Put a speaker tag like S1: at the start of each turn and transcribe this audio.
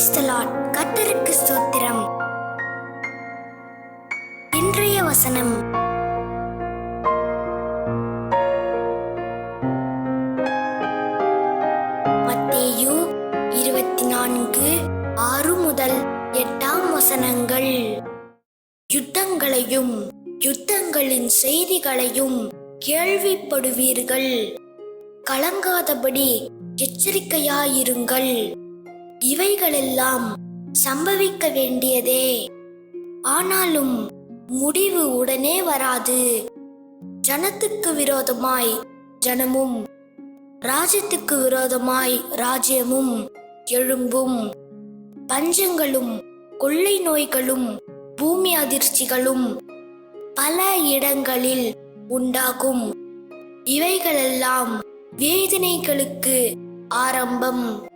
S1: Praise ஸ்தோத்திரம். இன்றைய வசனம். மத்தேயு இருபத்தி நான்கு ஆறு முதல் எட்டாம் வசனங்கள். யுத்தங்களையும் யுத்தங்களின் செய்திகளையும் கேள்விப்படுவீர்கள். கலங்காதபடி எச்சரிக்கையாயிருங்கள். இவைகளெல்லாம் சம்பவிக்க வேண்டியதே. ஆனாலும் முடிவு உடனே வராது. ஜனத்துக்கு விரோதமாய் ஜனமும் ராஜ்யத்துக்கு விரோதமாய் ராஜ்யமும் எழும்பும் பஞ்சங்களும் கொள்ளை நோய்களும் பூமி அதிர்ச்சிகளும் பல இடங்களில் உண்டாகும். இவைகளெல்லாம் வேதனைகளுக்கு ஆரம்பம்.